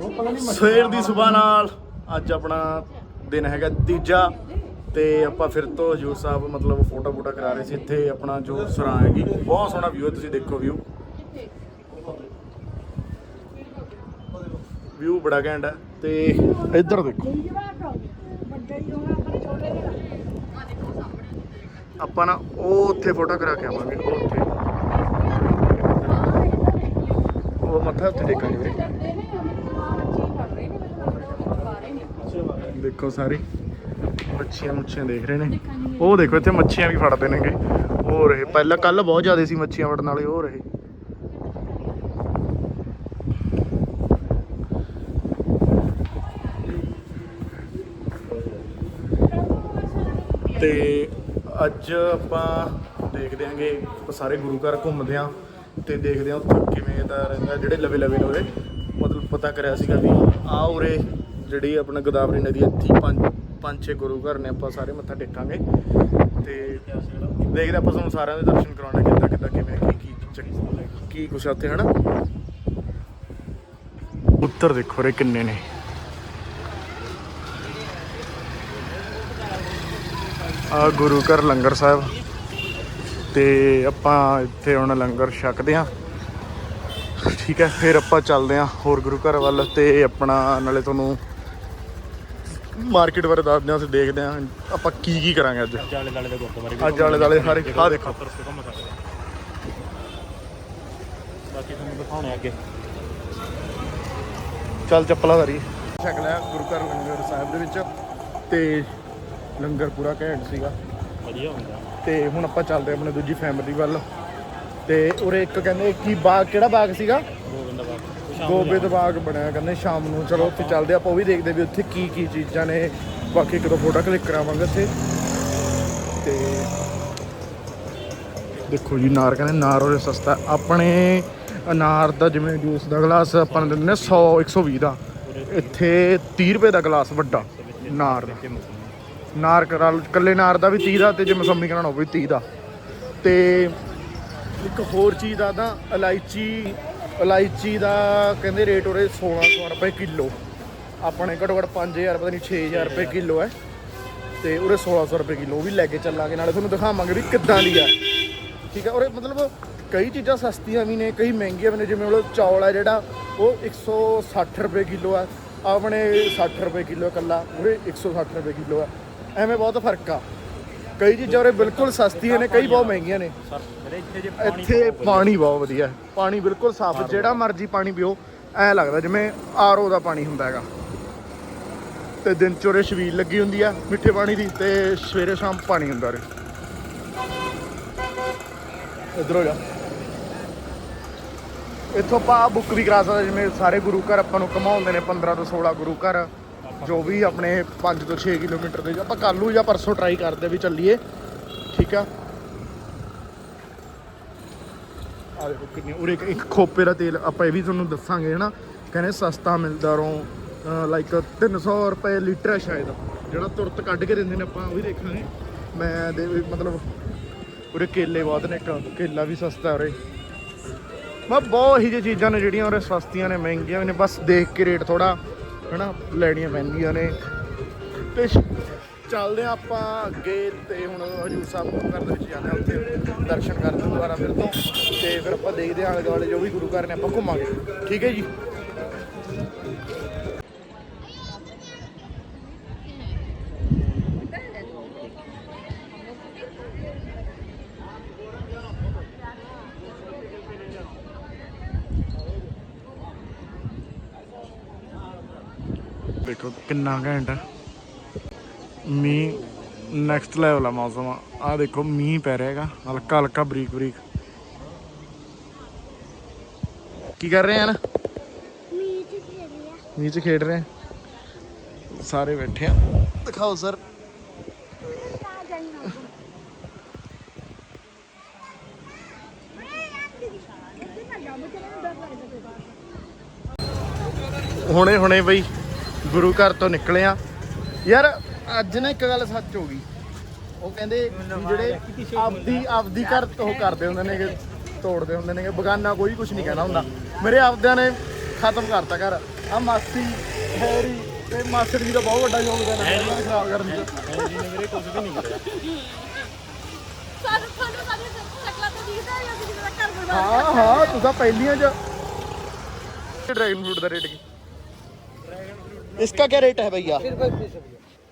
ਸਵੇਰ ਦੀ ਸਵੇਰ ਨਾਲ ਅੱਜ ਆਪਣਾ ਦਿਨ ਹੈਗਾ ਤੀਜਾ ਤੇ ਆਪਾਂ ਫਿਰ ਤੋਂ ਹਜੂਰ ਸਾਹਿਬ ਮਤਲਬ ਫੋਟੋ ਫੋਟੋ ਕਰਾ ਰਹੇ ਸੀ ਇੱਥੇ ਆਪਣਾ ਜੋ ਸਰਾਂ ਹੈਗੀ, ਬਹੁਤ ਸੋਹਣਾ ਵਿਊ ਹੈ, ਤੁਸੀਂ ਦੇਖੋ ਵਿਊ ਵਿਊ ਬੜਾ ਘੈਂਟ ਹੈ ਤੇ ਇੱਧਰ ਦੇਖੋ। ਆਪਾਂ ਨਾ ਉਹ ਉੱਥੇ ਫੋਟੋ ਕਰਾ ਕੇ ਆਵਾਂਗੇ, ਉਹ ਉੱਥੇ। ਉਹ ਮੱਥਾ ਉੱਥੇ ਟੇਕਾਂਗੇ ਵੀਰੇ ਦੇਖੋ ਸਾਰੇ। ਮੱਛੀਆਂ ਮੁੱਛੀਆਂ ਦੇਖ ਰਹੇ ਨੇ। ਉਹ ਦੇਖੋ ਇੱਥੇ ਮੱਛੀਆਂ ਵੀ ਫੜਦੇ ਨੇਗੇ। ਉਹ ਰਹੇ। ਪਹਿਲਾਂ ਕੱਲ ਬਹੁਤ ਜ਼ਿਆਦਾ ਸੀ ਮੱਛੀਆਂ ਫੜਨ ਵਾਲੇ ਉਹ ਰਹੇ। ਤੇ ਅੱਜ ਆਪਾਂ ਦੇਖਦੇ ਆਂਗੇ ਆਪਾਂ ਸਾਰੇ ਗੁਰੂ ਘਰ ਘੁੰਮਦੇ ਆਂ ਤੇ ਦੇਖਦੇ ਆਂ ਉੱਥੇ ਕਿਵੇਂ ਦਾ ਰਹਿੰਦਾ ਜਿਹੜੇ ਲਵੇ ਲਵੇ ਲੋਏ ਮਤਲਬ ਪਤਾ ਕਰਿਆ ਸੀਗਾ ਵੀ ਆ ਉਰੇ ਜਿਹੜੀ ਆਪਣਾ ਗੋਦਾਵਰੀ ਨਦੀ ਇੱਥੇ ਪੰਜ ਪੰਜ ਛੇ ਗੁਰੂ ਘਰ ਨੇ, ਆਪਾਂ ਸਾਰੇ ਮੱਥਾ ਟੇਕਾਂਗੇ। ਤੇ ਦੇਖਦੇ ਆਪਾਂ ਤੁਹਾਨੂੰ ਸਾਰਿਆਂ ਦੇ ਦਰਸ਼ਨ ਕਰਾਉਣਾ, ਕਿੱਦਾਂ ਕਿੱਦਾਂ, ਕਿਵੇਂ, ਕੀ ਕੀ ਕੀ ਕੁਛ ਆ ਉੱਥੇ, ਹਨਾ? ਉੱਤਰ ਦੇਖੋ ਰੇ ਕਿੰਨੇ ਨੇ। ਆ ਗੁਰੂ ਘਰ ਲੰਗਰ ਸਾਹਿਬ। ਤੇ ਆਪਾਂ ਇੱਥੇ ਹੁਣ ਲੰਗਰ ਛਕਦੇ ਆ ਠੀਕ ਹੈ, ਫਿਰ ਆਪਾਂ ਚੱਲਦੇ ਆ ਹੋਰ ਗੁਰੂ ਘਰ ਵੱਲ ਤੇ ਆਪਣਾ ਨਾਲੇ ਤੁਹਾਨੂੰ ਮਾਰਕੀਟ ਬਾਰੇ ਦੱਸਦੇ ਆ ਤੇ ਦੇਖਦੇ ਆ ਆਪਾਂ ਕੀ ਕੀ ਕਰਾਂਗੇ ਅੱਜ। ਜਾਲੇ ਦਾਲੇ ਦੇ ਗੁਰਦੁਆਰੇ ਅੱਜ ਆਲੇ ਦੁਆਲੇ ਸਾਰੇ ਆ ਦੇਖੋ। ਬਾਕੀ ਤੁਹਾਨੂੰ ਦਿਖਾਉਣੇ ਅੱਗੇ। ਚੱਲ ਚੱਪਲਾਂ ਧਰੀ। ਛਕ ਲਿਆ ਗੁਰੂ ਘਰ ਲੰਗਰ ਸਾਹਿਬ ਦੇ ਵਿੱਚ ਤੇ ਲੰਗਰ ਪੂਰਾ ਘੈਂਟ ਸੀਗਾ। ਵਧੀਆ ਹੁੰਦਾ। ਤੇ ਹੁਣ ਆਪਾਂ ਚੱਲਦੇ ਆ ਆਪਣੇ ਦੂਜੀ ਫੈਮਿਲੀ ਵੱਲ। ਤੇ ਉਰੇ ਇੱਕ ਕਹਿੰਦੇ ਕੀ ਬਾਗ ਕਿਹੜਾ ਬਾਗ ਸੀਗਾ? ਗੋਬਿੰਦ ਬਾਗ ਬਣਿਆ ਕਹਿੰਦੇ ਸ਼ਾਮ ਨੂੰ। ਚਲੋ ਉੱਥੇ ਚੱਲਦੇ ਆ, ਆਪਾਂ ਉਹ ਵੀ ਦੇਖਦੇ ਵੀ ਉੱਥੇ ਕੀ ਕੀ ਚੀਜ਼ਾਂ ਨੇ। ਬਾਕੀ ਇੱਕ ਦੋ ਫੋਟੋ ਕਲਿੱਕ ਕਰਾਵਾਂਗੇ ਉੱਥੇ। ਤੇ ਦੇਖੋ ਜੀ ਨਾਰ ਕਹਿੰਦੇ ਨਾਰ ਉਰੇ ਸਸਤਾ। ਆਪਣੇ ਅਨਾਰ ਦਾ ਜਿਵੇਂ ਜੂਸ ਦਾ ਗਲਾਸ ਆਪਾਂ ਨੂੰ ਦਿੰਦੇ ਨੇ 100 120 ਦਾ। ਇੱਥੇ 30 ਰੁਪਏ ਦਾ ਗਲਾਸ ਵੱਡਾ ਨਾਰ ਦਾ। ਨਾਰ ਕਰਾ ਲਓ, ਇਕੱਲੇ ਨਾਰ ਦਾ ਵੀ 30 ਦਾ ਤੇ ਜੇ ਮਸੰਮੀ ਕਰਾਉਣਾ ਉਹ ਵੀ 30 ਦਾ। ਤੇ ਇੱਕ ਹੋਰ ਚੀਜ਼ ਦਾ ਤਾਂ ਇਲਾਇਚੀ ਇਲਾਇਚੀ ਦਾ ਕਹਿੰਦੇ ਰੇਟ ਉਰੇ 1600 ਰੁਪਏ ਕਿਲੋ। ਆਪਣੇ ਘੱਟੋ ਘੱਟ 5000 ਪਤਾ ਨਹੀਂ 6000 ਰੁਪਏ ਕਿਲੋ ਹੈ। ਤੇ ਉਰੇ 1600 ਰੁਪਏ ਕਿਲੋ ਵੀ ਲੈ ਕੇ ਚੱਲਾਂਗੇ ਨਾਲੇ ਤੁਹਾਨੂੰ ਦਿਖਾਵਾਂਗੇ ਵੀ ਕਿੱਦਾਂ ਦੀ ਆ। ਠੀਕ ਹੈ ਉਰੇ ਮਤਲਬ ਕਈ ਚੀਜ਼ਾਂ ਸਸਤੀਆਂ ਵੀ ਨੇ ਕਈ ਮਹਿੰਗੀਆਂ ਵੀ ਨੇ ਜਿਵੇਂ ਉਹ ਚੌਲ ਹੈ ਜਿਹੜਾ ਉਹ 160 ਰੁਪਏ ਕਿਲੋ ਆ। ਆਪਣੇ 60 ਰੁਪਏ ਕਿਲੋ ਇਕੱਲਾ ਉਰੇ 160 ਰੁਪਏ ਕਿਲੋ ਆ। ਐਵੇਂ ਬਹੁਤ ਫ਼ਰਕ ਆ। ਕਈ ਚੀਜ਼ਾਂ ਉਰੇ ਬਿਲਕੁਲ ਸਸਤੀਆਂ ਨੇ ਕਈ ਬਹੁਤ ਮਹਿੰਗੀਆਂ ਨੇ। ਇੱਥੇ ਜੇ ਇੱਥੇ ਪਾਣੀ ਬਹੁਤ ਵਧੀਆ ਹੈ। ਪਾਣੀ ਬਿਲਕੁਲ ਸਾਫ਼ ਜਿਹੜਾ ਮਰਜ਼ੀ ਪਾਣੀ ਪੀਓ ਐ ਲੱਗਦਾ ਜਿਵੇਂ ਆਰਓ ਦਾ ਪਾਣੀ ਹੁੰਦਾ ਹੈਗਾ। ਤੇ ਦਿਨ ਚੋਰੇ ਛਬੀਲ ਲੱਗੀ ਹੁੰਦੀ ਆ ਮਿੱਠੇ ਪਾਣੀ ਦੀ ਤੇ ਸਵੇਰੇ ਸ਼ਾਮ ਪਾਣੀ ਹੁੰਦਾ ਰੇ ਇਧਰ ਜਾ। ਇੱਥੋਂ ਆਪਾਂ ਬੁੱਕ ਵੀ ਕਰਾ ਸਕਦੇ ਜਿਵੇਂ ਸਾਰੇ ਗੁਰੂ ਘਰ ਆਪਾਂ ਨੂੰ ਘਮਾਉਂਦੇ ਨੇ 15 ਤੋਂ 16 ਗੁਰੂ ਘਰ। ਜੋ ਵੀ ਆਪਣੇ 5 ਤੋਂ 6 ਕਿਲੋਮੀਟਰ ਦੇ, ਆਪਾਂ ਕੱਲ ਨੂੰ ਜਾਂ ਪਰਸੋਂ ਟਰਾਈ ਕਰਦੇ ਵੀ ਚੱਲੀਏ, ਠੀਕ ਆ? ਆ ਦੇਖੋ ਕਿੰਨੇ ਉਰੇ ਇੱਕ- ਇੱਕ ਖੋਪੇ ਦਾ ਤੇਲ ਆਪਾਂ ਇਹ ਵੀ ਤੁਹਾਨੂੰ ਦੱਸਾਂਗੇ, ਹਨਾ? ਕਹਿੰਦੇ ਸਸਤਾ ਮਿਲਦਾ ਰੋਂ ਲਾਈਕ 300 ਰੁਪਏ ਲੀਟਰ ਹੈ ਸ਼ਾਇਦ, ਜਿਹੜਾ ਤੁਰਤ ਕੱਢ ਕੇ ਦਿੰਦੇ ਨੇ ਆਪਾਂ, ਉਹ ਵੀ ਦੇਖਾਂਗੇ। ਮੈਂ ਦੇ ਵੀ, ਮਤਲਬ, ਉਰੇ ਕੇਲੇ ਬਹੁਤ ਨੇ, ਇੱਕ ਕੇਲਾ ਵੀ ਸਸਤਾ ਉਰੇ। ਮੈਂ ਬਹੁਤ ਹੀ ਜਿਹੀ ਚੀਜ਼ਾਂ ਨੇ ਜਿਹੜੀਆਂ ਉਰੇ ਸਸਤੀਆਂ ਨੇ, ਮਹਿੰਗੀਆਂ ਵੀ ਨੇ, ਬਸ ਦੇਖ ਕੇ ਰੇਟ ਥੋੜਾ ਹਨਾ, ਲੈਣੀਆਂ ਪੈਂਦੀਆਂ ਨੇ। ਤੇ ਚੱਲਦੇ ਆ ਆਪਾਂ ਅੱਗੇ ਤੇ ਹੁਣ ਹਜੂਰ ਸਾਹਿਬ ਗੁਰੂ ਘਰ ਦੇ ਵਿੱਚ ਜਾਂਦੇ ਆ ਉੱਥੇ ਦਰਸ਼ਨ ਕਰਦੇ ਦੁਬਾਰਾ ਫਿਰ ਤੋਂ। ਤੇ ਫਿਰ ਆਪਾਂ ਦੇਖਦੇ ਆ ਆਲੇ ਦੁਆਲੇ ਜੋ ਵੀ ਗੁਰੂ ਘਰ ਨੇ, ਆਪਾਂ ਘੁੰਮਾਂਗੇ। ਠੀਕ ਹੈ ਜੀ? ਕਿੰਨਾ ਘੈਂਟ ਮੀਂਹ ਨੈਕਸਟ ਲੈਵਲ ਆ ਮੌਸਮ। ਆ ਦੇਖੋ ਮੀਂਹ ਪੈ ਰਿਹਾ ਹੈਗਾ। ਹਲਕਾ ਹਲਕਾ ਬਰੀਕ ਬਰੀਕ। ਕੀ ਕਰ ਰਹੇ ਹਨ? ਮੀਂਹ ਚ ਖੇਡ ਰਹੇ ਆ। ਸਾਰੇ ਬੈਠੇ ਆ। ਦਿਖਾਓ ਸਰ। ਹੁਣੇ ਹੁਣੇ ਬਈ। ਗੁਰੂ ਘਰ ਤੋਂ ਨਿਕਲੇ ਆ। ਯਾਰ ਅੱਜ ਨਾ ਇੱਕ ਗੱਲ ਸੱਚ ਹੋ ਗਈ। ਉਹ ਕਹਿੰਦੇ ਜਿਹੜੇ ਆਪਦੀ ਆਪਦੀ ਘਰ ਤੋਂ ਕਰਦੇ ਹੁੰਦੇ ਨੇ ਕਿ ਤੋੜਦੇ ਹੁੰਦੇ ਨੇ ਕਿ ਬਗਾਨਾ ਕੋਈ ਕੁਝ ਨਹੀਂ ਕਹਿੰਦਾ ਹੁੰਦਾ। ਮੇਰੇ ਆਪਦਿਆਂ ਨੇ ਖਤਮ ਕਰਤਾ ਘਰ। ਆ ਮਾਸੀ ਹੈਰੀ ਤੇ ਮਾਸੜ ਜੀ ਦਾ ਬਹੁਤ ਵੱਡਾ ਯੋਗਦਾਨ ਹੈ ਇਹਨਾਂ ਖਰਾਬ ਕਰਨ ਚ। ਹੈਰੀ ਨੇ ਮੇਰੇ ਕੁਝ ਵੀ ਨਹੀਂ ਕਰਿਆ ਸਾਨੂੰ ਤੁਹਾਨੂੰ ਸਾਡੀ ਸ਼ਕਲਾਂ ਤੋਂ ਦਿਖਦਾ ਜਾਂ ਕਿਸੇ ਦਾ ਘਰ ਹਾਂ ਹਾਂ ਤੁਸੀਂ ਪਹਿਲੀਆਂ ਚ। ਡਰੈਗਨ ਫਰੂਟ ਦਾ ਰੇਟ ਕੀ? इसका क्या रेट है भैया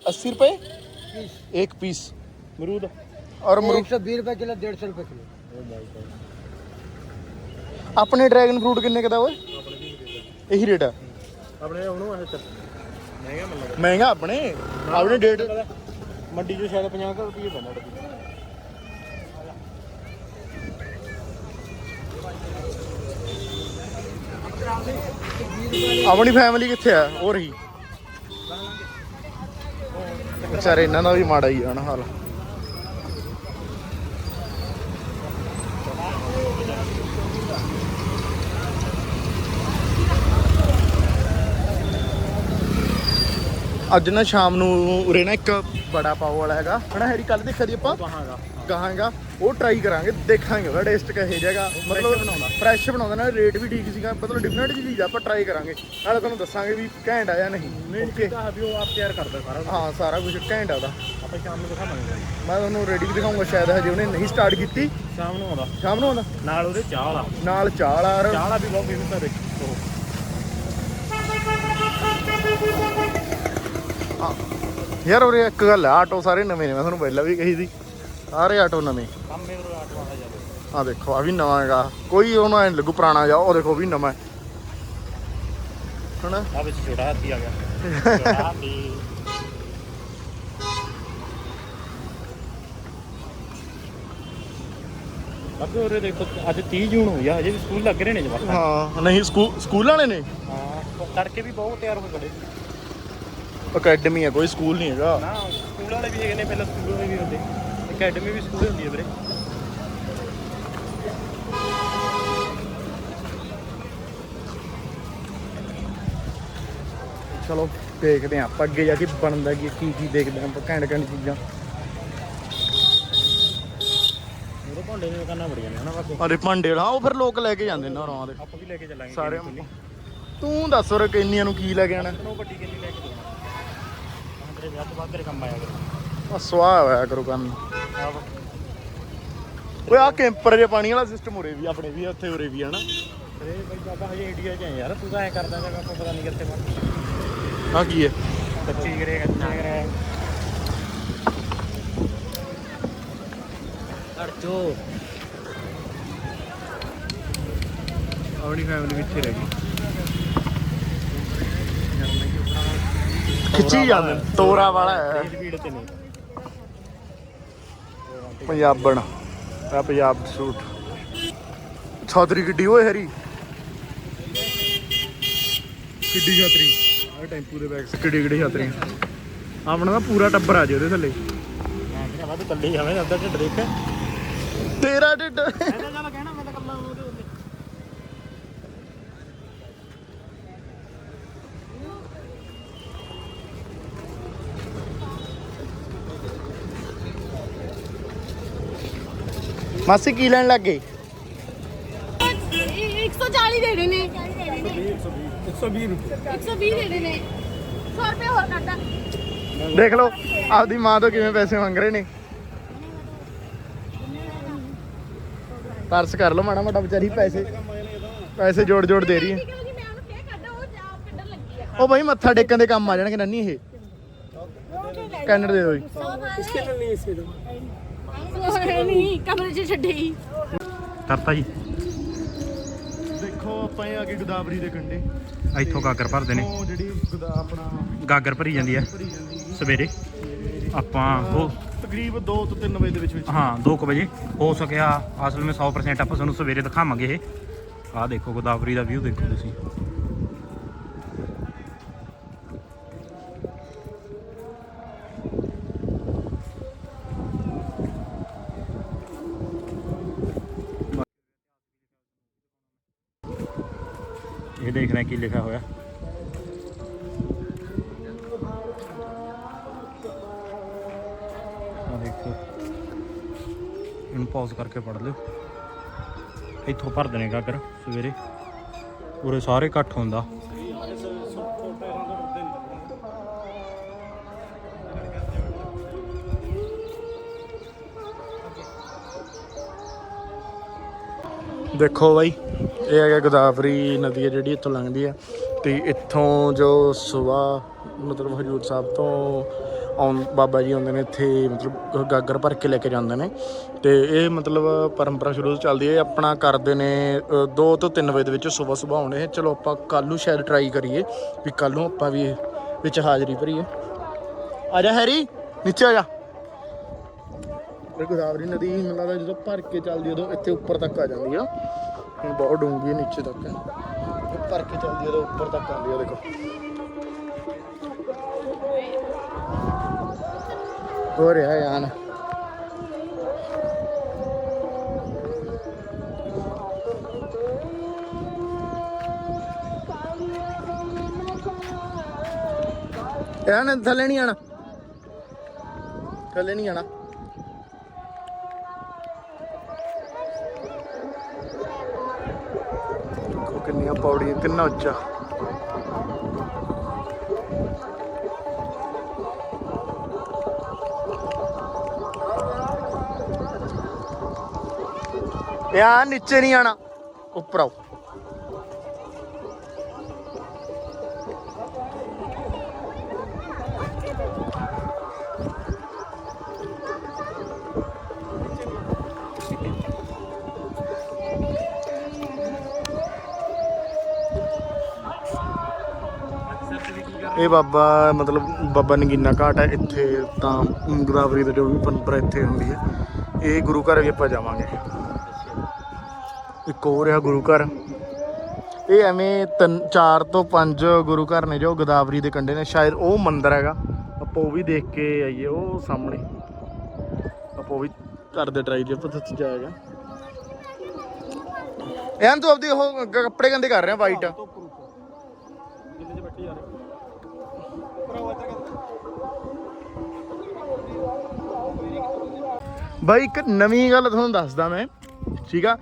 अस्सी रुपए एक पीस ਮਰੂਦ और मरू एक सौ बीस रुपए किलो डेढ़ सौ रुपए किलो अपने ड्रैगन फ्रूट किन्ने का था वो यही रेट है ਆਪਣੇ ਉਹਨੂੰ ਇਹ ਚੱਲ ਮਹਿੰਗਾ ਮਿਲ ਲੱਗਾ महंगा अपने अपने डेढ़ ਮੰਡੀ 'ਚ ਸ਼ਾਇਦ 50 ਕੁ ਰੁਪਏ ਪੈਂਦਾ ਡੱਬੀ ਆਪਣੀ ਫੈਮਿਲੀ ਕਿੱਥੇ ਆ ਉਹ ਰਹੀ ਵਿਚਾਰੇ ਇਹਨਾਂ ਦਾ ਵੀ ਮਾੜਾ ਹੀ ਆ ਨਾ ਹਾਲ। ਅੱਜ ਨਾ ਸ਼ਾਮ ਨੂੰ ਉਰੇ ਨਾ ਇੱਕ ਬੜਾ ਪਾਓ ਵਾਲਾ ਹੈਗਾ। ਹਨਾ ਹੈਰੀ ਕੱਲ ਦੇਖਿਆ ਦੀ ਆਪਾਂ? ਕਹਾਂਗਾ। ਕਹਾਂਗਾ। ਉਹ ਟਰਾਈ ਕਰਾਂਗੇ ਦੇਖਾਂਗੇ ਉਹਦਾ ਟੇਸਟ ਕਿਹੋ ਜਿਹਾਗਾ ਮਤਲਬ ਬਣਾਉਂਦਾ। ਫਰੈਸ਼ ਬਣਾਉਂਦਾ ਨਾ ਰੇਟ ਵੀ ਠੀਕ ਸੀਗਾ ਮਤਲਬ ਡਿਫਰੈਂਟ ਚੀਜ਼ ਆ ਆਪਾਂ ਟਰਾਈ ਕਰਾਂਗੇ। ਨਾਲੇ ਤੁਹਾਨੂੰ ਦੱਸਾਂਗੇ ਵੀ ਘੈਂਟ ਆ ਜਾਂ ਨਹੀਂ। ਓਕੇ ਤਾਂ ਵੀ ਉਹ ਆਪ ਤਿਆਰ ਕਰਦਾ ਸਾਰਾ ਹਾਂ ਸਾਰਾ ਕੁਝ ਘੈਂਟ ਆ ਉਹਦਾ। ਆਪਾਂ ਸ਼ਾਮ ਨੂੰ ਦਿਖਾਵਾਂਗੇ ਮੈਂ ਤੁਹਾਨੂੰ ਰੈਡੀ ਵੀ ਦਿਖਾਉਂਗਾ ਸ਼ਾਇਦ ਹਜੇ ਉਹਨੇ ਨਹੀਂ ਸਟਾਰਟ ਕੀਤੀ। ਸ਼ਾਮ ਨੂੰ ਆਉਂਦਾ। ਸ਼ਾਮ ਨੂੰ ਆਉਂਦਾ? ਨਾਲ ਉਹਦੇ ਚਾਹ ਵਾਲਾ ਨਾਲ ਚਾਲ ਆ। ਚਾਹ ਵਾਲਾ ਵੀ ਬਹੁਤ ਫੇਮਸ ਹੈ ਦੇਖੋ। ਯਾਰ ਉਰੇ ਇੱਕ ਗੱਲ ਆ ਆਟੋ ਸਾਰੇ ਨਵੇਂ ਨੇ ਮੈਂ ਤੁਹਾਨੂੰ ਪਹਿਲਾਂ ਵੀ ਕਹੀ ਸੀ। ਸਾਰੇ ਆਟੋ ਨਵੇਂ। ਕੰਮ ਆਟੋ ਜਾਵੇ ਆ ਦੇਖੋ ਆ ਵੀ ਨਵਾਂ ਹੈਗਾ। ਕੋਈ ਉਹਨਾਂ ਐ ਲੱਗੂ ਪੁਰਾਣਾ ਜਾ ਉਹ ਦੇਖੋ ਵੀ ਨਵਾਂ ਹੈ। ਆ ਵਿੱਚ ਛੋਟਾ ਹਾਥੀ ਆ ਗਿਆ। ਛੋਟਾ ਹਾਥੀ ਅੱਗੇ ਉਰੇ ਦੇਖੋ ਅੱਜ 30 ਜੂਨ ਹੋਈ ਆ ਹਜੇ ਵੀ ਸਕੂਲ ਲੱਗ ਰਹੇ ਨੇ ਜਵਾਕਾਂ। ਹਾਂ ਨਹੀਂ ਸਕੂਲ ਸਕੂਲ ਵਾਲੇ ਨੇ? ਹਾਂ ਤੜਕੇ ਵੀ ਬਹੁਤ ਤਿਆਰ ਹੋ ਖੜੇ ਅਕੈਡਮੀ ਹੈ ਕੋਈ ਸਕੂਲ ਨਹੀਂ ਹੈਗਾ। ਨਾ ਸਕੂਲ ਵਾਲੇ ਵੀ ਹੈਗੇ ਨੇ ਪਹਿਲਾਂ ਸਕੂਲ ਵਾਲੇ ਵੀ ਹੁੰਦੇ। ਅਕੈਡਮੀ ਵੀ ਸਕੂਲ ਹੁੰਦੀ ਹੈ ਵੀਰੇ। ਚਲੋ ਦੇਖਦੇ ਹਾਂ ਆਪਾਂ ਅੱਗੇ ਜਾ ਕੇ ਬਣਦਾ ਕੀ ਕੀ ਕੀ ਦੇਖਦੇ ਹਾਂ ਆਪਾਂ ਘੈਂਟ ਘੈਂਟ ਚੀਜ਼ਾਂ। ਉਹਦੇ ਭਾਂਡੇ ਦੀਆਂ ਦੁਕਾਨਾਂ ਬੜੀਆਂ ਨੇ ਹਨਾ ਬਾਕੀ? ਅਰੇ ਭਾਂਡੇ ਵਾਲਾ ਉਹ ਫਿਰ ਲੋਕ ਲੈ ਕੇ ਜਾਂਦੇ ਨੇ ਰੌਂ ਦੇ ਆਪਾਂ ਵੀ ਲੈ ਕੇ ਚੱਲਾਂਗੇ ਸਾਰੇ ਤੂੰ ਦੱਸ ਹੋਰ ਕਿੰਨੀਆਂ ਨੂੰ ਕੀ ਲੈ ਕੇ ਆਣਾ ਵੱਡੀ ਕਿੰਨੀ ਲੈ ਕੇ ਤੇਰੇ ਵਿਆਹ ਤੋਂ ਬਾਅਦ ਤੇਰੇ ਕੰਮ ਆਇਆ ਕਰ। ਆ ਸਵਾਹ ਹੋਇਆ ਕਰੋ ਕੰਮ। ਆਪ ਓਏ ਆ ਕੈਂਪਰ ਜੇ ਪਾਣੀ ਵਾਲਾ ਸਿਸਟਮ ਉਰੇ ਵੀ ਆਪਣੇ ਵੀ ਆ, ਉੱਥੇ ਉਰੇ ਵੀ ਹਨਾ ਅਰੇ ਬਈ ਬਾਬਾ ਹਜੇ ਇੰਡੀਆ 'ਚ ਆ ਯਾਰ ਤੂੰ ਤਾਂ ਐ ਕਰਦਾ ਜਗਾ ਆਪਾਂ ਪਤਾ ਨਹੀਂ ਕਿੱਥੇ ਵੜ ਆ ਕੀ ਹੈ? ਕੱਚੀ ਕਰੇ ਕੱਚੀ ਕਰੇ ਅੜਚੋ ਆਪਣੀ ਫੈਮਿਲੀ ਵਿੱਚ ਰਹਿ ਗਈ। ਖਿੱਚੀ ਜਾਂਦੇ ਨੇ, ਤੋਰਾ ਵਾਲਾ ਹੈ। ਤੇਜ਼ ਭੀੜ ਤੇ ਨਹੀਂ। ਪੰਜਾਬਣ। ਆ ਪੰਜਾਬ ਸੂਟ। ਛਾਤਰੀ ਕਿੱਡੀ ਓਏ ਹਰੀ। ਕਿੱਡੀ ਛਾਤਰੀ? ਆ ਟੈਂਪੂ ਦੇ ਬੈਗ ਕਿੱਡੀ ਕਿੱਡੀ ਛਾਤਰੀ? ਆਪਣਾ ਤਾਂ ਪੂਰਾ ਟੱਬਰ ਆ ਜੇ ਉਹਦੇ ਥੱਲੇ। ਮੈਂ ਕਿਹਾ ਕੱਲੀ ਜਾਵੇਂ ਅੱਧਾ ਢਿੱਡ ਦੇਖ। ਤੇਰਾ ਢਿੱਡ। ਇਹਦਾ ਚੱਲ ਮਾਸੀ ਕੀ ਲੈਣ ਲੱਗ ਗਏ? 140 ਦੇ ਦੇ ਨੇ। 120 120 ਦੇ ਦੇ ਨੇ 100 ਰੁਪਏ। ਹੋਰ ਕਰਦਾ ਦੇਖ ਲਓ ਆਪਦੀ ਮਾਂ ਤੋਂ ਕਿਵੇਂ ਪੈਸੇ ਮੰਗ ਰਹੇ ਨੇ। ਤਰਸ ਕਰ ਲਓ ਮਾੜਾ ਮਾੜਾ ਵਿਚਾਰੀ ਪੈਸੇ। ਪੈਸੇ ਜੋੜ ਜੋੜ ਦੇ ਰਹੀ ਹੈ। ਉਹ ਜਾ ਕੱਢਣ ਲੱਗੀ ਆ। ਉਹ ਬਾਈ ਮੱਥਾ ਟੇਕਣ ਦੇ ਕੰਮ ਆ ਜਾਣਗੇ ਨੰਨੀ ਇਹ। ਕੈਨੇਡਾ ਦੇ ਦੋ ਜੀ। ਨਹੀਂ ਇਸੇ ਨਹੀਂ ਕਮਰੇ 'ਚ ਛੱਡੇ ਹੀ। ਕਰਤਾ ਜੀ। ਦੇਖੋ ਆਪਾਂ ਇਹ ਆ ਗਏ ਗੋਦਾਵਰੀ ਦੇ ਕੰਢੇ। ਇੱਥੋਂ ਗਾਗਰ ਭਰਦੇ ਨੇ। ਉਹ ਜਿਹੜੀ ਗੁਦਾ ਆਪਣਾ ਗਾਗਰ ਭਰੀ ਜਾਂਦੀ ਹੈ ਭਰੀ ਜਾਂਦੀ ਹੈ ਸਵੇਰੇ। ਆਪਾਂ ਉਹ ਤਕਰੀਬ 2 ਤੋਂ 3 ਵਜੇ ਦੇ ਵਿੱਚ ਵਿੱਚ। ਹਾਂ 2 ਵਜੇ। ਹੋ ਸਕਿਆ ਅਸਲ ਵਿੱਚ 100% ਆਪਾਂ ਤੁਹਾਨੂੰ ਸਵੇਰੇ ਦਿਖਾਵਾਂਗੇ ਇਹ। ਆਹ ਦੇਖੋ ਗੋਦਾਵਰੀ ਦਾ ਵਿਊ ਦੇਖੋ ਤੁਸੀਂ। ਇਹ ਦੇਖਣਾ ਕੀ ਲਿਖਿਆ ਹੋਇਆ? ਆ ਦੇਖੋ। ਇਹਨੂੰ ਪੌਜ਼ ਕਰਕੇ ਪੜ ਲਿਓ। ਇੱਥੋਂ ਭਰ ਨੇ ਗਾਗਰ ਸਵੇਰੇ। ਉਰੇ ਸਾਰੇ ਇਕੱਠ ਹੁੰਦਾ। ਦੇਖੋ ਬਾਈ। ਇਹ ਹੈਗਾ ਗੋਦਾਵਰੀ ਨਦੀ ਹੈ ਜਿਹੜੀ ਇੱਥੋਂ ਲੰਘਦੀ ਹੈ ਤੇ ਇੱਥੋਂ ਜੋ ਸਵੇਰ ਮਤਲਬ ਹਜੂਰ ਸਾਹਿਬ ਤੋਂ ਆਉਂ ਬਾਬਾ ਜੀ ਆਉਂਦੇ ਨੇ ਇੱਥੇ, ਮਤਲਬ ਗਾਗਰ ਭਰ ਕੇ ਲੈ ਕੇ ਜਾਂਦੇ ਨੇ ਤੇ ਇਹ ਮਤਲਬ ਪਰੰਪਰਾ ਸ਼ੁਰੂ ਤੋਂ ਚੱਲਦੀ ਹੈ ਆਪਣਾ ਕਰਦੇ ਨੇ 2 ਤੋਂ 3 ਵਜੇ ਦੇ ਵਿੱਚ ਸਵੇਰ ਸਵੇਰ ਆਉਣੇ ਚਲੋ ਆਪਾਂ ਕੱਲ ਨੂੰ ਸ਼ਾਇਦ ਟਰਾਈ ਕਰੀਏ ਵੀ ਕੱਲ ਨੂੰ ਆਪਾਂ ਵੀ ਵਿੱਚ ਹਾਜ਼ਰੀ ਭਰੀਏ। ਆ ਜਾ ਹੈਰੀ, ਨੀਚੇ ਆ ਜਾ। ਗੋਦਾਵਰੀ ਨਦੀ ਮੈਨੂੰ ਲੱਗਦਾ ਜਦੋਂ ਭਰ ਕੇ ਚੱਲਦੀ ਉਦੋਂ ਇੱਥੇ ਉੱਪਰ ਤੱਕ ਆ ਜਾਂਦੀ ਆ। ਹੁਣ ਬਹੁਤ ਹੈ ਨੀਚੇ ਤੱਕ ਇਹ ਭਰ ਕੇ ਚੱਲਦੀ ਉਦੋਂ ਉੱਪਰ ਤੱਕ ਆਉਂਦੀ ਆ ਦੇਖੋ। ਹੋ ਰਿਹਾ ਯਾਨ। ਯਾਨ ਥੱਲੇ ਨਹੀਂ ਆਣਾ ਥੱਲੇ ਨਹੀਂ ਆਣਾ ਕਿੰਨੀਆਂ ਪੌੜੀਆਂ ਕਿੰਨਾ ਉੱਚਾ। ਯਾਰ ਨੀਚੇ ਨਹੀਂ ਆਣਾ ਉੱਪਰ ਆਓ। ਇਹ ਬਾਬਾ, ਮਤਲਬ ਬਾਬਾ ਨਗੀਨਾ ਘਾਟ ਹੈ, ਇੱਥੇ ਤਾਂ ਗੋਦਾਵਰੀ ਦਾ ਜੋ ਵੀ ਪਰੰਪਰਾ ਇੱਥੇ ਹੁੰਦੀ ਹੈ। ਇਹ ਗੁਰੂ ਘਰ ਵੀ ਆਪਾਂ ਜਾਵਾਂਗੇ। ਇੱਕ ਹੋਰ ਆ ਗੁਰੂ ਘਰ। ਇਹ ਐਵੇਂ ਤਿੰਨ, ਚਾਰ ਤੋਂ ਪੰਜ ਗੁਰੂ ਘਰ ਨੇ ਜੋ ਗੋਦਾਵਰੀ ਦੇ ਕੰਢੇ ਨੇ। ਸ਼ਾਇਦ ਉਹ ਮੰਦਿਰ ਹੈਗਾ। ਆਪਾਂ ਉਹ ਵੀ ਦੇਖ ਕੇ ਆਈਏ, ਉਹ ਸਾਹਮਣੇ। ਆਪਾਂ ਉਹ ਵੀ ਕਰਦੇ ਟਰਾਈ ਜੇ ਪਤਾ ਚ ਜਾਏਗਾ। ਐਨ ਤੂੰ ਆਪਦੀ ਉਹ ਕੱਪੜੇ ਗੰਦੇ ਕਰ ਰਿਹਾ ਵਾਈਟ ਬਾਈ ਇੱਕ ਨਵੀਂ ਗੱਲ ਤੁਹਾਨੂੰ ਦੱਸਦਾ ਮੈਂ ਠੀਕ ਆ?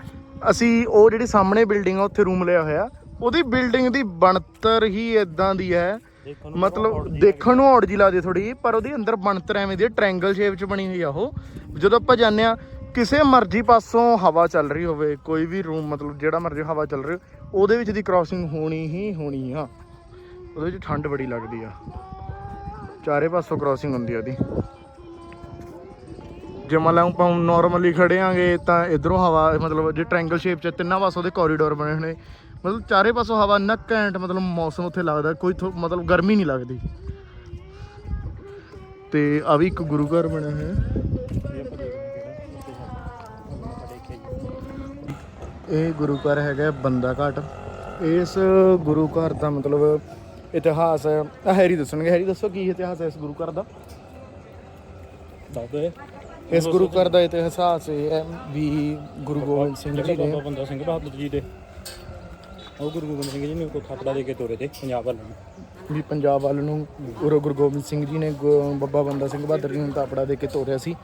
ਅਸੀਂ ਉਹ ਜਿਹੜੀ ਸਾਹਮਣੇ ਬਿਲਡਿੰਗ ਆ ਉੱਥੇ ਰੂਮ ਲਿਆ ਹੋਇਆ। ਉਹਦੀ ਬਿਲਡਿੰਗ ਦੀ ਬਣਤਰ ਹੀ ਇਦਾਂ ਦੀ ਹੈ। ਮਤਲਬ ਦੇਖਣ ਨੂੰ ਔੜ ਜੀ ਲੱਗਦੀ ਥੋੜੀ ਪਰ ਉਹਦੀ ਅੰਦਰ ਬਣਤਰ ਐਵੇਂ ਦੀ ਟ੍ਰਾਇੰਗਲ ਸ਼ੇਪ 'ਚ ਬਣੀ ਹੋਈ ਆ ਉਹ। ਜਦੋਂ ਆਪਾਂ ਜਾਂਦੇ ਆ ਕਿਸੇ ਮਰਜ਼ੀ ਪਾਸੋਂ ਹਵਾ ਚੱਲ ਰਹੀ ਹੋਵੇ ਕੋਈ ਵੀ ਰੂਮ ਮਤਲਬ ਜਿਹੜਾ ਮਰਜ਼ੀ ਹਵਾ ਚੱਲ ਰਹੀ ਉਹਦੇ ਵਿੱਚ ਦੀ ਕ੍ਰਾਸਿੰਗ ਹੋਣੀ ਹੀ ਹੋਣੀ ਆ। ਉਹਦੇ ਵਿੱਚ ਠੰਡ ਬੜੀ ਲੱਗਦੀ ਆ। ਚਾਰੇ ਪਾਸੋਂ ਕ੍ਰਾਸਿੰਗ ਹੁੰਦੀ ਆ ਉਹਦੀ। ਜੇ ਮੰਨ ਲਾ ਆਪਾਂ ਨਾਰਮਲੀ ਖੜੇ ਆਂਗੇ ਤਾਂ ਇਧਰੋਂ ਹਵਾ, ਮਤਲਬ ਜੇ ਟ੍ਰਾਇੰਗਲ ਸ਼ੇਪ ਚ ਤਿੰਨਾਂ ਪਾਸੋਂ ਦੇ ਕੋਰੀਡੋਰ ਬਣੇ ਹੋਣੇ। ਮਤਲਬ ਚਾਰੇ ਪਾਸੋਂ ਹਵਾ ਇੰਨਾ ਘੈਂਟ ਮਤਲਬ ਮੌਸਮ ਉੱਥੇ ਲੱਗਦਾ, ਕੋਈ ਮਤਲਬ ਗਰਮੀ ਨਹੀਂ ਲੱਗਦੀ। ਤੇ ਆ ਵੀ ਇੱਕ ਗੁਰੂ ਘਰ ਬਣਿਆ ਹੋਇਆ। ਹੈ। ਇਹ ਗੁਰੂ ਘਰ ਹੈਗਾ ਬੰਦਾ ਘਾਟ। ਇਸ ਗੁਰੂ ਘਰ ਦਾ ਮਤਲਬ ਇਤਿਹਾਸ ਹੈ। ਹੈਰੀ ਦੱਸਣਗੇ। ਹੈਰੀ, ਦੱਸੋ ਕੀ ਇਤਿਹਾਸ ਹੈ ਇਸ ਗੁਰੂ ਘਰ ਦਾ? ਦੱਸ ਇਸ ਗੁਰੂ ਘਰ ਦਾ ਇਤਿਹਾਸ ਇਹ ਹੈ ਵੀ ਗੁਰੂ ਗੋਬਿੰਦ ਸਿੰਘ ਜੀ ਨੇ ਬਾਬਾ ਬੰਦਾ ਸਿੰਘ ਬਹਾਦਰ ਜੀ ਦੇ। ਉਹ ਗੁਰੂ ਗੋਬਿੰਦ ਸਿੰਘ ਜੀ ਨੇ ਕੋ ਥਾਪੜਾ ਦੇ ਕੇ ਤੋਰੇ ਤੇ ਪੰਜਾਬ ਵੱਲ ਨੂੰ। ਵੀ ਪੰਜਾਬ ਵੱਲ ਨੂੰ ਗੁਰੂ ਗੁਰੂ ਗੋਬਿੰਦ ਸਿੰਘ ਜੀ ਨੇ ਬੱਬਾ ਬੰਦਾ ਸਿੰਘ ਬਹਾਦਰ ਜੀ ਨੂੰ ਤਾਪੜਾ ਦੇ ਕੇ ਤੋਰਿਆ ਸੀ।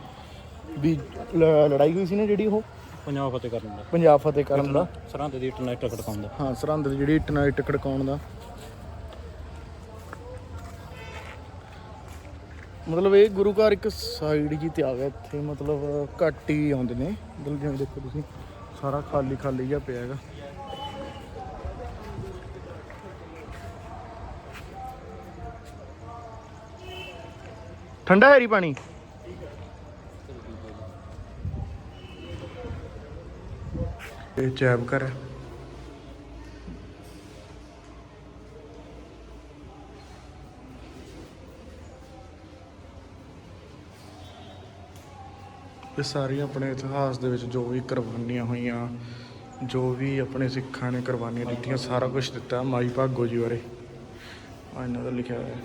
ਵੀ ਲੜਾਈ ਹੋਈ ਸੀ ਨਾ ਜਿਹੜੀ ਉਹ? ਪੰਜਾਬ ਫਤਿਹ ਕਰਨ ਦਾ। ਪੰਜਾਬ ਫਤਿਹ ਕਰਨ ਦਾ। ਸਰਹੰਦ ਦੀ ਇੰਟਰਨੈਟ ਖੜਕਾਉਂਦਾ ਹਾਂ ਸਰਹੰਦ ਦੀ ਜਿਹੜੀ ਟਨਾਈਟ ਖੜਕਾਉਣ ਦਾ। ਮਤਲਬ ਇਹ ਗੁਰੂ ਘਰ ਇੱਕ ਸਾਈਡ ਜੀ ਤੇ ਆ ਗਿਆ ਇੱਥੇ, ਮਤਲਬ ਘੱਟ ਹੀ ਆਉਂਦੇ ਨੇ। ਮਤਲਬ ਜਿਵੇਂ ਦੇਖੋ ਤੁਸੀਂ, ਸਾਰਾ ਖਾਲੀ ਖਾਲੀ ਜਿਹਾ ਪਿਆ ਹੈਗਾ। ਠੰਡਾ ਹੈ ਹੈਰੀ ਪਾਣੀ? ਇਹ ਚੈਬ ਕਰ ਹੈ। ਇਹ ਸਾਰੀਆਂ ਆਪਣੇ ਇਤਿਹਾਸ ਦੇ ਵਿੱਚ ਜੋ ਵੀ ਕੁਰਬਾਨੀਆਂ ਹੋਈਆਂ, ਜੋ ਵੀ ਆਪਣੇ ਸਿੱਖਾਂ ਨੇ ਕੁਰਬਾਨੀਆਂ ਦਿੱਤੀਆਂ, ਸਾਰਾ ਕੁਝ ਦਿੱਤਾ ਮਾਈ ਭਾਗੋ ਜੀ ਬਾਰੇ। ਆ ਇਹਨਾਂ ਦਾ ਲਿਖਿਆ ਹੋਇਆ ਹੈ।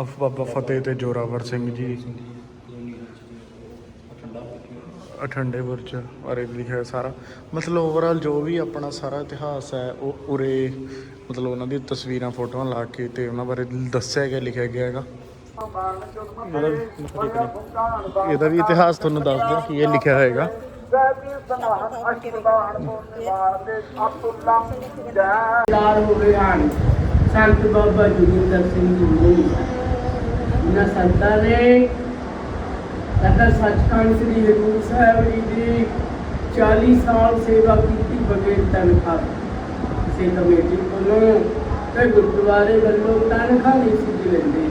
ਅਫ ਬਾਬਾ ਫਤਿਹ ਤੇ ਜੋਰਾਵਰ ਸਿੰਘ ਜੀ। ਅਠੰਡੇ ਬੁਰਜ ਬਾਰੇ ਲਿਖਿਆ ਹੋਇਆ ਸਾਰਾ। ਮਤਲਬ ਓਵਰਆਲ ਜੋ ਵੀ ਆਪਣਾ ਸਾਰਾ ਇਤਿਹਾਸ ਹੈ, ਉਹ ਉਰੇ ਮਤਲਬ ਉਹਨਾਂ ਦੀ ਤਸਵੀਰਾਂ, ਫੋਟੋਆਂ ਲਾ ਕੇ ਤੇ ਉਹਨਾਂ ਬਾਰੇ ਦੱਸਿਆ ਗਿਆ, ਲਿਖਿਆ ਗਿਆ ਹੈਗਾ। ਇਹਦਾ ਵੀ ਇਤਿਹਾਸ ਤੁਹਾਨੂੰ ਦੱਸ ਦਿਆਂ ਕਿ ਇਹ ਲਿਖਿਆ ਹੋਏਗਾ। ਸੰਤ ਬਾਬਾ ਜੋਗਿੰਦਰ ਸਿੰਘ ਜੀ ਨੇ ਇਹਨਾਂ ਸੰਤਾਂ ਨੇ ਤਦਰ ਸੱਚਖੰਡ ਸ੍ਰੀ ਹਜ਼ੂਰ ਸਾਹਿਬ ਜੀ ਦੀ 40 ਸਾਲ ਸੇਵਾ ਕੀਤੀ ਬਗੈਰ ਤਨਖਾਹ ਕਿਸੇ ਕਮੇਟੀ ਕੋਲੋਂ ਤੇ ਗੁਰਦੁਆਰੇ ਵੱਲੋਂ ਤਨਖਾਹ ਨਹੀਂ ਸੀ ਲੈਂਦੇ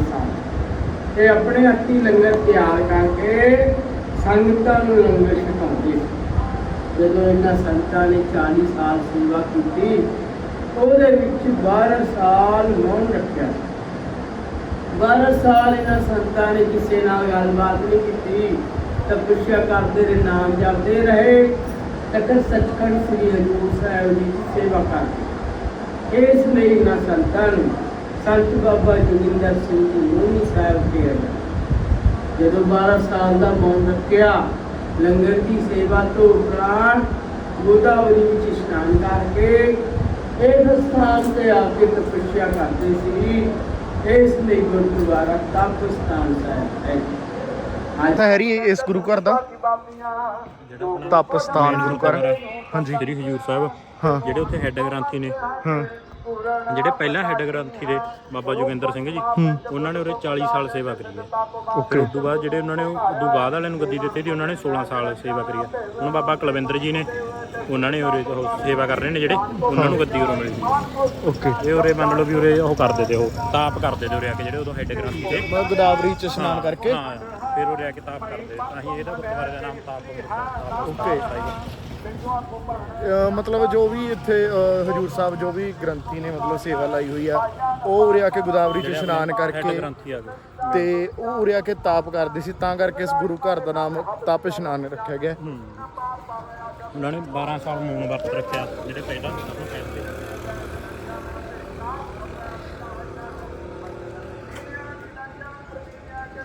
ਸਨ ਆਪਣੇ ਹੱਥੀਂ ਲੰਗਰ ਤਿਆਰ ਕਰਕੇ ਸੰਗਤਾਂ ਨੂੰ ਲੰਗਰ ਛਕਾਉਂਦੇ ਸੀ। ਜਦੋਂ ਇਹਨਾਂ ਸੰਗਤਾਂ ਨੇ 40 ਸਾਲ ਸੇਵਾ ਕੀਤੀ, ਉਹਦੇ ਵਿੱਚ 12 ਸਾਲ ਮੌਨ ਰੱਖਿਆ। 12 ਸਾਲ ਇਹਨਾਂ ਸੰਗਤਾਂ ਨੇ ਕਿਸੇ ਨਾਲ ਗੱਲਬਾਤ ਨਹੀਂ ਕੀਤੀ, ਤਪੱਸਿਆ ਕਰਦੇ ਰਹੇ, ਨਾਮ ਜਪਦੇ ਰਹੇ। ਤੱਕ ਸੱਚਖੰਡ ਸ੍ਰੀ ਹਜ਼ੂਰ ਸਾਹਿਬ ਜੀ ਦੀ ਸੇਵਾ ਕਰਦੇ। ਇਸ ਲਈ ਇਹਨਾਂ ਸੰਤਾਂ ਨੂੰ ਸੰਤ ਬਾਬਾ ਜੋਗਿੰਦਰ ਸਿੰਘ ਜੀ ਮੋਹਨੀ ਸਾਹਿਬ ਕਿਹਾ ਜਾਂਦਾ ਜਦੋਂ 12 ਸਾਲ ਦਾ ਮੌਨ ਰੱਖਿਆ ਲੰਗਰ ਦੀ ਸੇਵਾ ਤੋਂ ਉਪਰੰਤ ਗੋਦਾਵਰੀ ਵਿੱਚ ਇਸ਼ਨਾਨ ਕਰਕੇ ਇਸ ਸਥਾਨ ਤੇ ਆ ਕੇ ਤਪੱਸਿਆ ਕਰਦੇ ਸੀ। ਇਸ ਲਈ ਗੁਰਦੁਆਰਾ ਤਪ ਸਥਾਨ ਸਾਹਿਬ ਹੈ ਤਾਂ ਹੈਰੀ ਇਸ ਗੁਰੂ ਘਰ ਦਾ? ਤਪ ਸਥਾਨ ਗੁਰੂ ਘਰ। ਹਾਂਜੀ। ਸ੍ਰੀ ਹਜੂਰ ਸਾਹਿਬ ਹਾਂ। ਜਿਹੜੇ ਉੱਥੇ ਹੈੱਡ ਗ੍ਰੰਥੀ ਨੇ। ਹਾਂ। ਜਿਹੜੇ ਪਹਿਲਾਂ ਹੈੱਡ ਗ੍ਰੰਥੀ ਦੇ ਬਾਬਾ ਜੋਗਿੰਦਰ ਸਿੰਘ ਜੀ। ਉਹਨਾਂ ਨੇ ਉਰੇ 40 ਸਾਲ ਸੇਵਾ ਕਰੀ ਹੈ। ਓਕੇ। ਉਸ ਤੋਂ ਬਾਅਦ ਜਿਹੜੇ ਉਹਨਾਂ ਨੇ ਉਦੋਂ ਬਾਅਦ ਵਾਲਿਆਂ ਨੂੰ ਗੱਦੀ ਦਿੱਤੀ ਸੀ ਉਹਨਾਂ ਨੇ 16 ਸਾਲ ਸੇਵਾ ਕਰੀ ਹੈ। ਹੁਣ ਬਾਬਾ ਕੁਲਵਿੰਦਰ ਜੀ ਨੇ ਉਹਨਾਂ ਨੇ ਉਰੇ ਉਹ ਸੇਵਾ ਕਰ ਰਹੇ ਨੇ ਜਿਹੜੇ ਉਹਨਾਂ ਨੂੰ ਗੱਦੀ ਉਰੋਂ ਮਿਲੀ ਓਕੇ। ਇਹ ਉਰੇ ਮੰਨ ਲਓ ਵੀ ਉਰੇ ਉਹ ਕਰਦੇ ਤੇ ਉਹ ਤਾਪ ਕਰਦੇ ਤੇ ਉਰੇ ਆ ਕੇ ਜਿਹੜੇ ਉਦੋਂ ਹੈੱਡ ਗ੍ਰੰਥੀ ਤੇ ਮੈਂ ਗੋਦਾਵਰੀ ਚ ਇਸ਼ਨਾਨ ਕਰਕੇ। ਹਾਂ ਫਿਰ ਉਰੇ ਆ ਕੇ ਤਾਪ ਕਰਦੇ। ਤਾਂ ਹੀ ਇਹਦਾ ਗੁਰਦੁਆਰੇ ਦਾ ਨਾਮ ਤਾਪ ਓਕੇ। ਮਤਲਬ ਜੋ ਵੀ ਇੱਥੇ ਹਜੂਰ ਸਾਹਿਬ ਜੋ ਵੀ ਗ੍ਰੰਥੀ ਨੇ ਮਤਲਬ ਸੇਵਾ ਲਾਈ ਹੋਈ ਆ ਉਹ ਉਰੇ ਆ ਕੇ ਗੋਦਾਵਰੀ ਚ ਇਸ਼ਨਾਨ ਕਰਕੇ ਗ੍ਰੰਥੀ ਆ ਗਏ। ਤੇ ਉਹ ਉਰੇ ਆ ਕੇ ਤਾਪ ਕਰਦੇ ਸੀ ਤਾਂ ਕਰਕੇ ਇਸ ਗੁਰੂ ਘਰ ਦਾ ਨਾਮ ਤਪ ਇਸ਼ਨਾਨ ਰੱਖਿਆ ਗਿਆ। ਉਹਨਾਂ ਨੇ 12 ਸਾਲ ਮੂਨ ਵਰਤ ਰੱਖਿਆ ਜਿਹੜੇ ਪਹਿਲਾਂ ਉਹ ਕਹਿੰਦੇ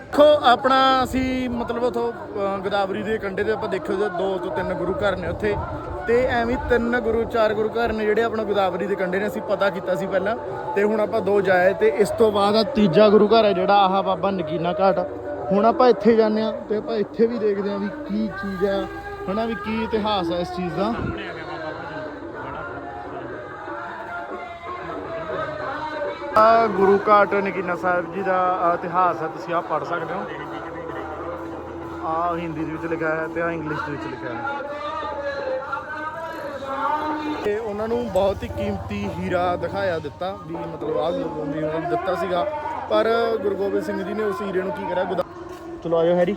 ਦੇਖੋ, ਆਪਣਾ ਅਸੀਂ ਮਤਲਬ ਉਥੋਂ ਗੋਦਾਵਰੀ ਦੇ ਕੰਢੇ ਤੇ ਆਪਾਂ ਦੇਖਿਓ ਜੇ ਦੋ ਤੋਂ ਤਿੰਨ ਗੁਰੂ ਘਰ ਨੇ ਉੱਥੇ। ਤੇ ਐਵੇਂ ਤਿੰਨ ਗੁਰੂ, ਚਾਰ ਗੁਰੂ ਘਰ ਨੇ ਜਿਹੜੇ ਆਪਣਾ ਗੋਦਾਵਰੀ ਦੇ ਕੰਢੇ ਨੇ, ਅਸੀਂ ਪਤਾ ਕੀਤਾ ਸੀ ਪਹਿਲਾਂ। ਤੇ ਹੁਣ ਆਪਾਂ ਦੋ ਜਾਏ ਤੇ ਇਸ ਤੋਂ ਬਾਅਦ ਆ ਤੀਜਾ ਗੁਰੂ ਘਰ ਹੈ ਜਿਹੜਾ ਆਹ ਬਾਬਾ ਨਗੀਨਾ ਘਾਟ। ਹੁਣ ਆਪਾਂ ਇੱਥੇ ਜਾਂਦੇ ਆ ਤੇ ਆਪਾਂ ਇੱਥੇ ਵੀ ਦੇਖਦੇ ਆ ਵੀ ਕੀ ਚੀਜ਼ ਆ ਹਨਾ, ਵੀ ਕੀ ਇਤਿਹਾਸ ਹੈ ਇਸ ਚੀਜ਼ ਦਾ। ਆ ਗੁਰੂ ਘਾਟ ਨਗੀਨਾ ਸਾਹਿਬ ਜੀ ਦਾ ਇਤਿਹਾਸ ਹੈ, ਤੁਸੀਂ ਆ ਪੜ੍ਹ ਸਕਦੇ ਹੋ। ਆ ਹਿੰਦੀ ਦੇ ਵਿੱਚ ਲਿਖਿਆ ਹੈ ਤੇ ਆ ਇੰਗਲਿਸ਼ ਦੇ ਵਿੱਚ ਲਿਖਿਆ ਹੈ। ਤੇ ਉਹਨਾਂ ਨੂੰ ਬਹੁਤ ਹੀ ਕੀਮਤੀ ਹੀਰਾ ਦਿਖਾਇਆ ਦਿੱਤਾ ਵੀ ਮਤਲਬ ਆ ਵੀ ਉਹਨਾਂ ਨੂੰ ਦਿੱਤਾ ਸੀਗਾ। ਪਰ ਗੁਰੂ ਗੋਬਿੰਦ ਸਿੰਘ ਜੀ ਨੇ ਉਸ ਹੀਰੇ ਨੂੰ ਕੀ ਕਰਿਆ? ਗੁਦਾ ਚਲੋ ਆਇਓ ਹੈਰੀ।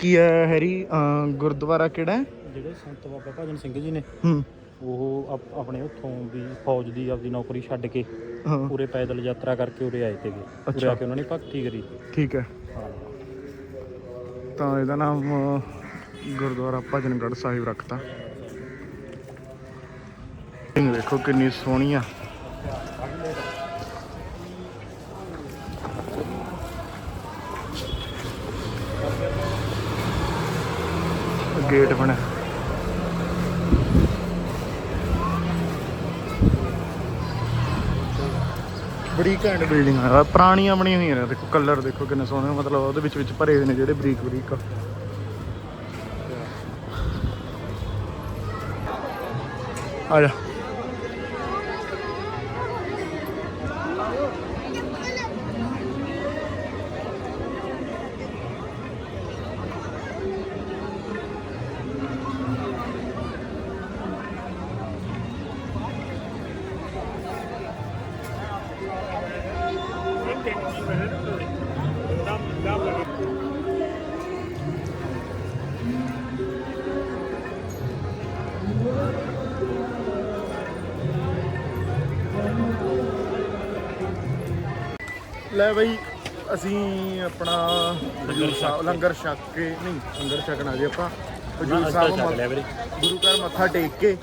ਕੀ ਹੈ ਹੈਰੀ? ਅ, ਗੁਰਦੁਆਰਾ ਕਿਹੜਾ ਹੈ? ਜਿਹੜੇ ਸੰਤ ਬਾਬਾ ਭਜਨ ਸਿੰਘ ਜੀ ਨੇ ਹੂੰ। ਉਹ ਆਪ- ਆਪਣੇ ਉੱਥੋਂ ਵੀ ਫੌਜ ਦੀ ਆਪਦੀ ਨੌਕਰੀ ਛੱਡ ਕੇ ਹਾਂ। ਪੂਰੇ ਪੈਦਲ ਯਾਤਰਾ ਕਰਕੇ ਉਰੇ ਆਏ ਤੇਗੇ ਉਰੇ ਅੱਛਾ। ਆ ਕੇ ਉਹਨਾਂ ਨੇ ਭਗਤੀ ਕਰੀ। ਠੀਕ ਹੈ। ਤਾਂ ਇਹਦਾ ਨਾਮ ਅ, ਗੁਰਦੁਆਰਾ ਭਜਨਗੜ੍ਹ ਸਾਹਿਬ ਰੱਖਤਾ। ਇਹ ਦੇਖੋ ਕਿੰਨੀ ਸੋਹਣੀ ਆ। ਗੇਟ ਬਣਿਆ ਬੜੀ ਘੈਂਟ ਬਿਲਡਿੰਗ ਆ। ਪੁਰਾਣੀਆਂ ਬਣੀਆਂ ਹੋਈਆਂ ਨੇ। ਦੇਖੋ ਕਲਰ ਦੇਖੋ ਕਿੰਨੇ ਸੋਹਣੇ। ਮਤਲਬ ਉਹਦੇ ਵਿੱਚ ਵਿੱਚ ਭਰੇ ਹੋਏ ਨੇ ਜਿਹੜੇ ਬਰੀਕ ਬਰੀਕ ਆ ਜਾ। ਲੈ ਬਈ ਅਸੀਂ ਆਪਣਾ ਹਜੂਰ ਸਾਹਿਬ ਲੰਗਰ ਛਕ ਕੇ ਨਹੀਂ ਲੰਗਰ ਛਕਣਾ ਜੀ ਆਪਾਂ। ਹਜੂਰ ਸਾਹਿਬ ਵੀਰੇ। ਗੁਰੂ ਘਰ ਮੱਥਾ ਟੇਕ ਕੇ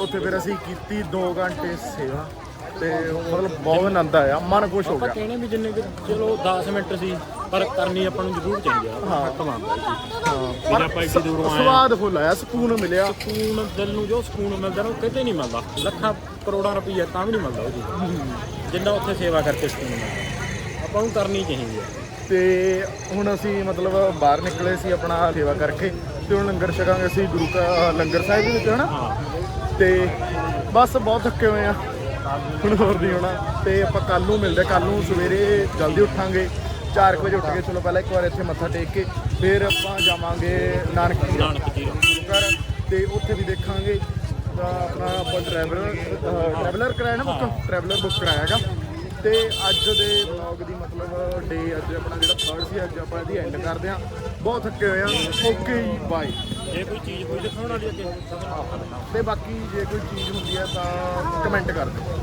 ਉੱਥੇ ਫਿਰ ਅਸੀਂ ਕੀਤੀ 2 ਘੰਟੇ ਸੇਵਾ। ਤੇ ਮਤਲਬ ਬਹੁਤ ਆਨੰਦ ਆਇਆ ਮਨ ਖੁਸ਼ ਹੋ ਆਪਾਂ ਗਿਆ। ਕਹਿਣੇ ਵੀ ਜਿੰਨੇ ਕੁ ਚਲੋ 10 ਮਿੰਟ ਸੀ ਪਰ ਕਰਨੀ ਆਪਾਂ ਨੂੰ ਜ਼ਰੂਰ ਚਾਹੀਦੀ ਆ। ਹਾਂ। ਹੱਕ ਮੰਨਦਾ ਜੀ। ਪਰ ਜੇ ਆਪਾਂ ਇੱਡੀ ਦੂਰੋਂ ਆਏ ਆ। ਸਵਾਦ ਫੁੱਲ ਆਇਆ ਸਕੂਨ ਮਿਲਿਆ। ਸਕੂਨ ਦਿਲ ਨੂੰ ਜੋ ਸਕੂਨ ਮਿਲਦਾ ਨਾ ਉਹ ਕਿਤੇ ਨਹੀਂ ਮਿਲਦਾ। ਲੱਖਾਂ ਕਰੋੜਾਂ ਰੁਪਈਆ ਤਾਂ ਵੀ ਨਹੀਂ ਮਿਲਦਾ ਉਹ ਚੀਜ਼ ਜਿੰਨਾ ਉੱਥੇ ਸੇਵਾ ਕਰਕੇ ਸਕੂਨ ਮਿਲਦਾ। ਆਪਾਂ ਨੂੰ ਕਰਨੀ ਚਾਹੀਦੀ ਆ ਤੇ ਹੁਣ ਅਸੀਂ ਮਤਲਬ ਬਾਹਰ ਨਿਕਲੇ ਸੀ ਆਪਣਾ ਸੇਵਾ ਕਰਕੇ ਤੇ ਹੁਣ ਲੰਗਰ ਛਕਾਂਗੇ ਅਸੀਂ ਗੁਰੂ ਕਾ ਲੰਗਰ ਸਾਹਿਬ ਦੇ ਵਿੱਚ ਹਨਾ? ਹਾਂ। ਤੇ ਬਸ ਬਹੁਤ ਥੱਕੇ ਹੋਏ ਆ। ਹੁਣ ਹੋਰ ਨਹੀਂ ਹੋਣਾ। ਤੇ ਆਪਾਂ ਕੱਲ ਨੂੰ ਮਿਲਦੇ ਕੱਲ ਨੂੰ ਸਵੇਰੇ ਜਲਦੀ ਉੱਠਾਂਗੇ। 4 ਵਜੇ ਉੱਠ ਕੇ ਚਲੋ ਪਹਿਲਾਂ ਇੱਕ ਵਾਰ ਇੱਥੇ ਮੱਥਾ ਟੇਕ ਕੇ ਫਿਰ ਆਪਾਂ ਜਾਵਾਂਗੇ ਨਾਨਕ ਜੀ ਨਾਨਕ ਜੀ। ਘਰ। ਤੇ ਉੱਥੇ ਵੀ ਦੇਖਾਂਗੇ। ਤਾਂ ਆਪਣਾ ਆਪਾਂ ਟਰੈਵਲਰ ਟਰੈਵਲਰ ਕਰਾਇਆ ਨਾ ਬੁੱਕ ਟਰੈਵਲਰ ਬੁੱਕ ਕਰਾਇਆਗਾ ਤੇ ਅੱਜ ਦੇ ਵਲੌਗ ਦੀ ਮਤਲਬ ਡੇ ਅੱਜ ਆਪਣਾ ਜਿਹੜਾ ਥਰਡ ਸੀ ਅੱਜ ਆਪਾਂ ਇਹਦੀ ਐਂਡ ਕਰਦੇ ਆ ਬਹੁਤ ਥੱਕੇ ਹੋਏ ਆ ਓਕੇ ਜੀ ਬਾਏ ਜੇ ਕੋਈ ਚੀਜ਼ ਕੋਈ ਦਿਖਾਉਣ ਵਾਲੀ ਅੱਗੇ। ਤੇ ਬਾਕੀ ਜੇ ਕੋਈ ਚੀਜ਼ ਹੁੰਦੀ ਹੈ ਤਾਂ ਕਮੈਂਟ ਕਰ ਦਿਓ।